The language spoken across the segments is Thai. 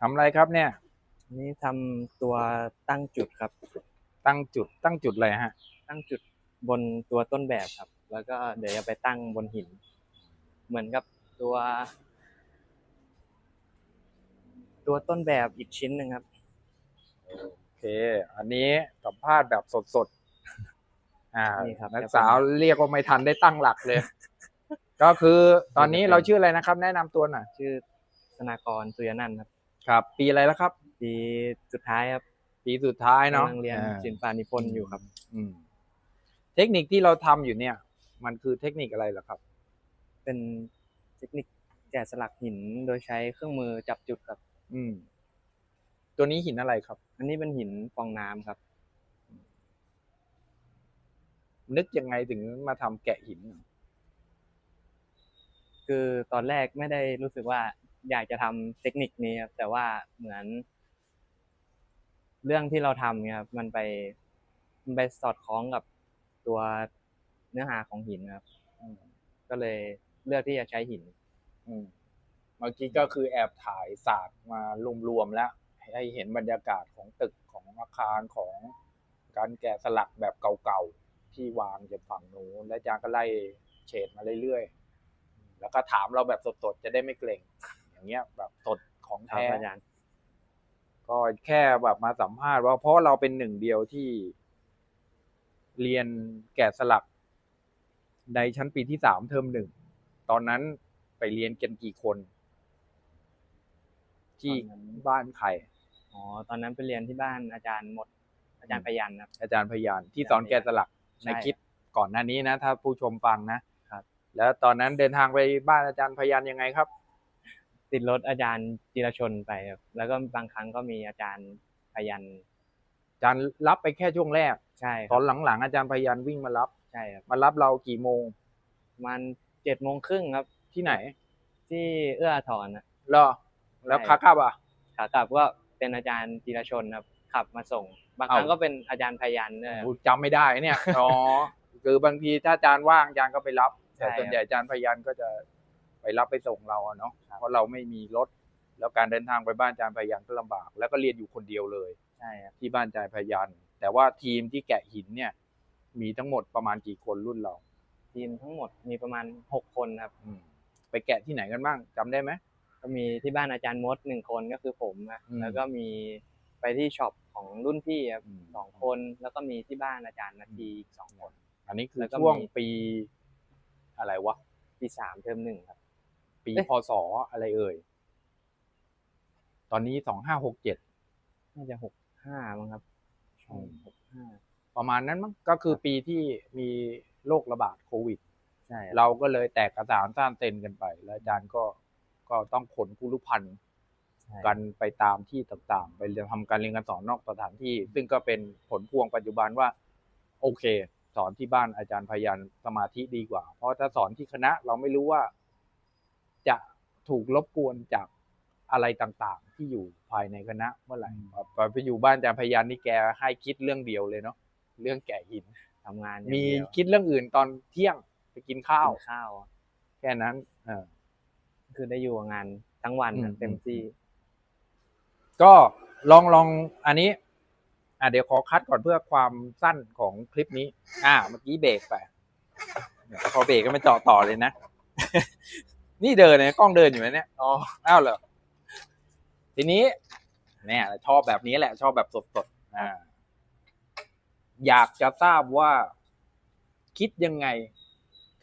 ทำอะไรครับเนี่ย นี่ทำตัวตั้งจุดครับ ตั้งจุดตั้งจุดอะไรฮะ ตั้งจุดบนตัวต้นแบบครับ แล้วก็เดี๋ยวจะไปตั้งบนหิน เหมือนกับตัว ตัวต้นแบบอีกชิ้นหนึ่งครับ โอเค อันนี้สัมภาษณ์แบบสดๆอ่านี่ครับนักสาวเรียกว่าไม่ทันได้ตั้งหลักเลย ก็คือตอนนี้เราชื่ออะไรนะครับ แนะนำตัวหน่อยชื่อธนากรสุยนันท์ครับ ครับ ปีอะไรแล้วครับ ปีสุดท้ายครับ ปีสุดท้ายเนาะกำลังเรียนอ่า ศิลปานิพนธ์อยู่ครับ อืมเทคนิคที่เราทำอยู่เนี่ย มันคือเทคนิคอะไรเหรอครับ เป็นเทคนิคแกะสลักหินโดยใช้เครื่องมือจับจุดครับ อืม ตัวนี้หินอะไรครับ อันนี้เป็นหินฟองน้ำครับ นึกยังไงถึงมาทำแกะหิน คือตอนแรกไม่ได้รู้สึกว่าอยากจะทำเทคนิคนี้ครับแต่ว่าเหมือน เรื่องที่เราทำเนี่ยครับมันไปมันไปสอดคล้องกับตัวเนื้อหาของหินครับอืมก็เลยเลือกที่จะใช้หิน อืมเมื่อกี้ก็คือแอบถ่ายศาสตร์มารวมๆแล้ว ให้เห็นบรรยากาศของตึกของอาคารของการแกะสลักแบบเก่าๆที่วางจากฝั่งนู้นและอาจารย์ก็ไล่เฉดมาเรื่อยๆ แล้วก็ถามเราแบบสดๆ จะได้ไม่เกรงอย่างเงี้ยแบบสดของครับแท้อาจารย์ ก็แค่แบบมาสัมภาษณ์ว่าเพราะเราเป็นหนึ่งเดียวที่เรียนแกะสลัก ในชั้นปีที่สามเทอมหนึ่ง ตอนนั้นไปเรียนกันกี่คน ที่ตอนนั้น บ้านใครอ๋อ ตอนนั้นไปเรียนที่บ้านอาจารย์หมด อาจารย์พยันครับ อาจารย์พยานที่สอนแกะสลักใช่ในคลิปก่อนหน้านี้นะ ถ้าผู้ชมฟังนะครับ แล้วตอนนั้นเดินทางไปบ้านอาจารย์พยานยังไงครับ ติดรถอาจารย์จิรชนไปครับแล้วก็บางครั้งก็มีอาจารย์พยันอาจารย์รับไปแค่ช่วงแรก ใช่คตรัอบนหลังๆอาจารย์พยานวิ่งมารับ ใช่ครับมารับเรากี่โมงประมันเจ็ดโมงครึ่งครับ ที่ไหนที่เอื้ออาทรนะเหรอ แล้วใช่ขากลับอะ ขากลับก็เป็นอาจารย์จิรชนครับขับมาส่ง บางครั้งเอ้า ก็เป็นอาจารย์พยันด้วยครับโอ้จำไม่ได้เนี่ย อ๋อ คือบางทีถ้าอาจารย์ว่างอาจารย์ก็ไปรับใช่แต่ส่วนใหญ่อาจารย์พยันก็จะ ไปรับไปส่งเราอะเนาะเพราะเราไม่มีรถ แล้วการเดินทางไปบ้านอาจารย์พยันก็ลำบาก แล้วก็เรียนอยู่คนเดียวเลยใช่ครับที่บ้านอาจารย์พยันแต่ว่าทีมที่แกะหินเนี่ย มีทั้งหมดประมาณกี่คนรุ่นเรา ทีมทั้งหมดมีประมาณหกคนครับอืมไปแกะที่ไหนกันบ้างจำได้ไหมก็มีที่บ้านอาจารย์มดหนึ่งคนก็คือผมนะอืมแล้วก็มีไปที่ช็อปของรุ่นพี่ครับอืมสองคนแล้วก็มีที่บ้านอาจารย์นาทีอีกสองคน อันนี้คือแล้วก็ช่วงมีปีอะไรวะ ปีสามเทอมหนึ่งครับ ปีเอ๊ะพศอะไรเอ่ย ตอนนี้สองห้าหกเจ็ดน่าจะหกห้ามั้งครับอืมหกห้าประมาณนั้นมั้งก็คือปีที่มีโรคระบาดโควิดใช่ครับเราก็เลยแตกกระสานสร้างเต็นกันไป แล้วอาจารย์ก็ก็ต้องขนผู้รู้พันธ์ใช่กันไปตามที่ต่างๆ ไปเรียนทำการเรียนการสอนนอกสถานที่ ซึ่งก็เป็นผลพวงปัจจุบันว่า โอเค สอนที่บ้านอาจารย์พยันสมาธิดีกว่า เพราะถ้าสอนที่คณะเราไม่รู้ว่าจะ ถูกรบกวนจากอะไรต่างๆ ที่อยู่ภายในคณะเมื่อไหร่พอไปอยู่บ้านอาจารย์พยันนี่แกให้คิดเรื่องเดียวเลยเนาะเรื่องแกะหินทำงานอย่างมีเดียวคิดเรื่องอื่นตอนเที่ยงไปกินข้าวกินข้าว แค่นั้นเออคือได้อยู่กับงานทั้งวันอืมนะเต็มที่ ก็ลองลองอันนี้ อะเดี๋ยวขอคัดก่อนเพื่อความสั้นของคลิปนี้ อ่า เมื่อกี้เบรกไปเดี๋ยวพอเบรกก็ไม่เจาะต่อเลยนะ นี่เดินเนี่ยกล้องเดินอยู่ไหมเนี่ยอ๋ออ้าวเหรอทีนี้เนี่ยชอบแบบนี้แหละ ชอบแบบสดๆอ่า อยากจะทราบว่าคิดยังไง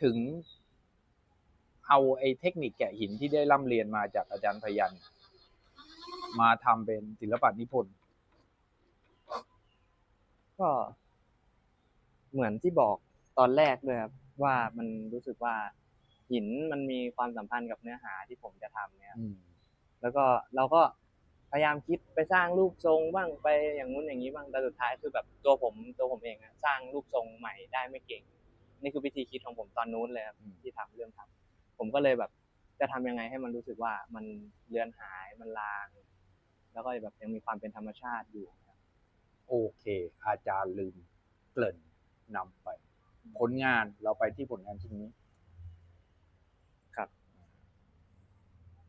ถึงเอาไอ้เทคนิคแกะหินที่ได้ร่ำเรียนมาจากอาจารย์พยัน มาทำเป็นศิลปะนิพนธ์ก็เหมือนที่บอกตอนแรกเลยครับว่ามันรู้สึกว่า หินมันมีความสัมพันธ์กับเนื้อหาที่ผมจะทำเนี่ยแล้วก็เราก็พยายามคิดไปสร้างรูปทรงบ้างไปอย่างนู้นอย่างนี้บ้างแต่สุดท้ายคือแบบตัวผมตัวผมเองอะสร้างรูปทรงใหม่ได้ไม่เก่ง นี่คือวิธีคิดของผมตอนนู้นเลยครับอืมที่ทำเรื่องทำผมก็เลยแบบ จะทำยังไงให้มันรู้สึกว่ามันเลือนหายมันลาง แล้วก็แบบยังมีความเป็นธรรมชาติอยู่ครับโอเค อาจารย์ลืมเกริ่นนำไป ผลงานเราไปที่ผลงานชิ้นนี้ ครับ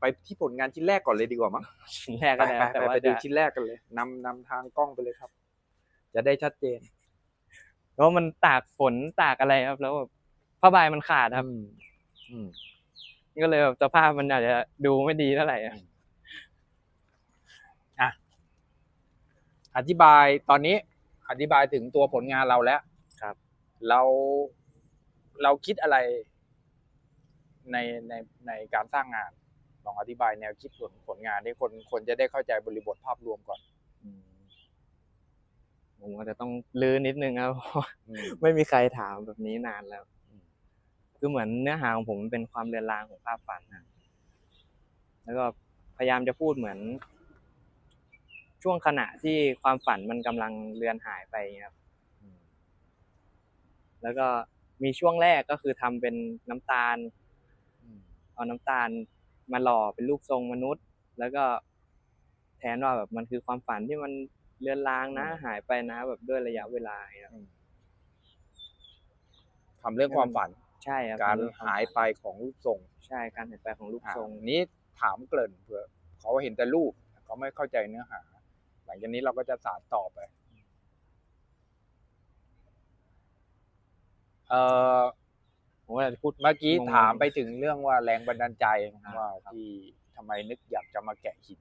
ไปไปที่ผลงานชิ้นแรกก่อนเลยดีกว่ามั้งชิ้นแรกไปก็ได้ไปแต่ไปว่าไปดูจะชิ้นแรกกันเลยนำนำทางกล้องไปเลยครับ จะได้ชัดเจนแล้วมันตากฝนตากอะไรครับ แล้วแบบผ้าใบมันขาดครับอืมอืมก็เลยแบบสภาพมันอาจจะดูไม่ดีเท่าไหร่อะอะอธิบายตอนนี้อธิบายถึงตัวผลงานเราแล้วครับ เราเราคิดอะไรในในในการสร้างงาน ลองอธิบายแนวคิดผลผลงานให้คนคนจะได้เข้าใจบริบทภาพรวมก่อนผมก็จะต้องลื้อนิดนึงครับเพราะอืมไม่มีใครถามแบบนี้นานแล้วอืมคือเหมือนเนื้อหาของผมมันเป็นความเรือนรางของภาพฝันนะแล้วก็พยายามจะพูดเหมือน ช่วงขณะที่ความฝันมันกำลังเลือนหายไปเงี้ยครับอืมแล้วก็มีช่วงแรกก็คือทำเป็นน้ำตาลอืมเอาน้ำตาล มาหล่อเป็นรูปทรงมนุษย์ แล้วก็แทนว่าแบบมันคือความฝันที่มันเลือนลางนะ หายไปนะ แบบด้วยระยะเวลาเงี้ยครับอืมทำเรื่องความฝัน ใช่ครับการทำเรื่องควมหายไปของรูปทรง ใช่การหายไปของรูปอะทรง นี้ถามเกริ่นเผื่อเขาเห็นแต่รูปเขาไม่เข้าใจเนื้อหา หลังจากนี้เราก็จะสานต่อไป เอ่อ ผมก็จะพูดเมื่อกี้งงๆถามไปถึงเรื่องว่าแรงบันดาลใจครับว่าที่ทำไมนึกอยากจะมาแกะหิน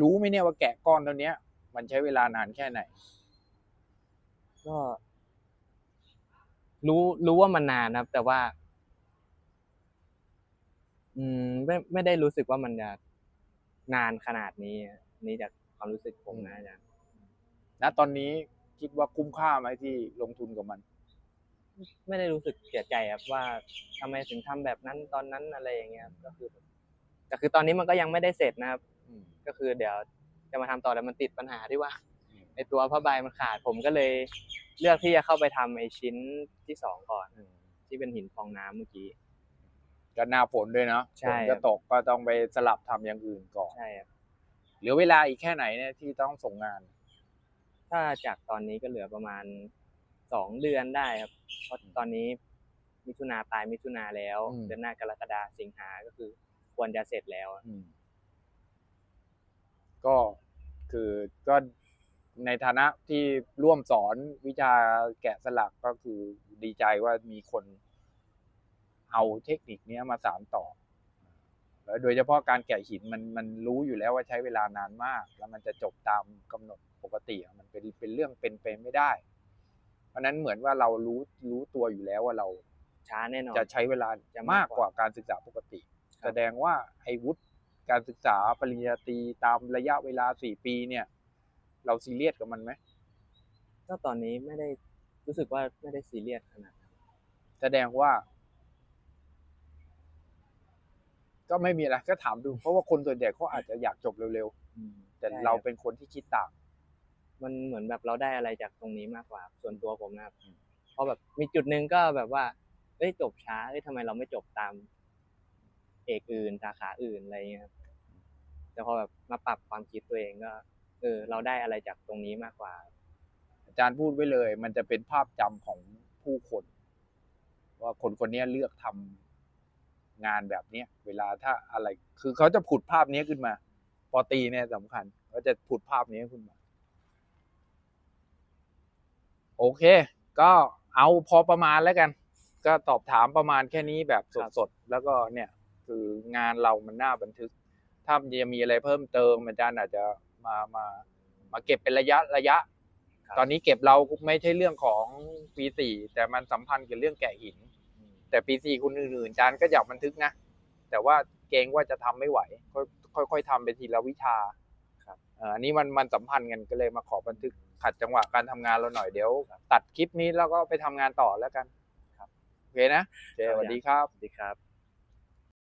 รู้ไหมเนี่ยว่าแกะก้อนตัวเนี้ย มันใช้เวลานานแค่ไหน ก็ รู้รู้ว่ามันนานครับ แต่ว่า อืม ไม่ไม่ได้รู้สึกว่ามันจะนานขนาดนี้อะนี่จากความรู้สึกผมนะอาจารย์ณตอนนี้คิดว่าคุ้มค่าไหมที่ลงทุนกับมัน ไม่ได้รู้สึกเสียใจครับว่าทำไมถึงทำแบบนั้นตอนนั้นอะไรอย่างเงี้ยครับก็คือแต่คือตอนนี้มันก็ยังไม่ได้เสร็จนะครับอืมก็คือเดี๋ยวจะมาทำต่อแต่มันติดปัญหาที่ว่าอืมไอตัวผ้าใบมันขาดผมก็เลยเลือกที่จะเข้าไปทำไอชิ้นที่สองก่อนที่เป็นหินฟองน้ำเมื่อกี้ก็หน้าฝนด้วยเนาะใช่ฝนก็ตกก็ต้องไปสลับทำอย่างอื่นก่อนใช่ครับเหลือเวลาอีกแค่ไหนเนี่ยที่ต้องส่งงาน ถ้าจากตอนนี้ก็เหลือประมาณ สองเดือนได้ครับ เพราะตอนนี้มิถุนาปลายมิถุนาแล้ว อืม เดือนหน้ากรกฎาสิงหาก็คือ ควรจะเสร็จแล้วอะอืมก็คือก็ในฐานะที่ร่วมสอนวิชาแกะสลักก็คือดีใจว่ามีคนเอาเทคนิคเนี้ยมาสานต่อ แล้วโดยเฉพาะการแกะหินมันมันรู้อยู่แล้วว่าใช้เวลานานมาก แล้วมันจะจบตามกำหนดปกติอะมันเป็นเป็นเรื่องเป็นไปไม่ได้เพ ราะฉะนั้นเหมือนว่าเรารู้รู้ตัวอยู่แล้วว่าเราช้าแน่นอนจะใช้เวลาจะมามากกกกว่าว่าการศึกษาปกติครับแสดงว่าไอ้วุฒิการศึกษาปริญญาตรีตามระยะเวลาสี่ปีเนี่ย เราซีเรียสกับมันไหมก็ตอนนี้ไม่ได้รู้สึกว่าไม่ได้ซีเรียสขนาดนั้นแสดงว่า ก็ไม่มีอะไรก็ถามดู เพราะว่าคนส่วนใหญ่เขาอาจจะอยากจบเร็วๆแต่ใช่เราครับเป็นคนที่คิดต่าง มันเหมือนแบบเราได้อะไรจากตรงนี้มากกว่า ส่วนตัวผมนะครับอืมเพราะแบบมีจุดหนึ่งก็แบบว่าเอ้ยจบช้าเอ้ยทำไมเราไม่จบตาม เอกอื่นสาขาอื่นอะไรเงี้ยครับแต่พอแบบมาปรับความคิดตัวเองก็เออเราได้อะไรจากตรงนี้มากกว่า อาจารย์พูดไว้เลย มันจะเป็นภาพจำของผู้คน ว่าคนคนนี้เลือกทำงานแบบเนี้ยเวลาถ้าอะไร คือเขาจะผุดภาพนี้ขึ้นมาปอตรีเนี่ยสำคัญเขาจะผุดภาพนี้ขึ้นมา โอเค ก็เอาพอประมาณแล้วกัน ก็ตอบถามประมาณแค่นี้แบบครับสดๆ แล้วก็เนี่ยคืองานเรามันน่าบันทึก ถ้ามันจะมีอะไรเพิ่มเติมอาจารย์อาจจะมามามาเก็บเป็นระยะระยะครับตอนนี้เก็บเราไม่ใช่เรื่องของปีสี่แต่มันสัมพันธ์กับเรื่องแกะหิน แต่ปีสี่คนอื่นๆอาจารย์ก็อยากบันทึกนะ แต่ว่าเกรงว่าจะทำไม่ไหวค่อยค่อยๆทำไปทีละวิชาครับเอ่ออันนี้มันมันสัมพันธ์กันก็เลยมาขอบันทึก ขัดจังหวะการทำงานเราหน่อยเดี๋ยว ตัดคลิปนี้แล้วก็ไปทำงานต่อแล้วกันครับโอเคนะโอเคสวัสดีครับสวัสดีครับ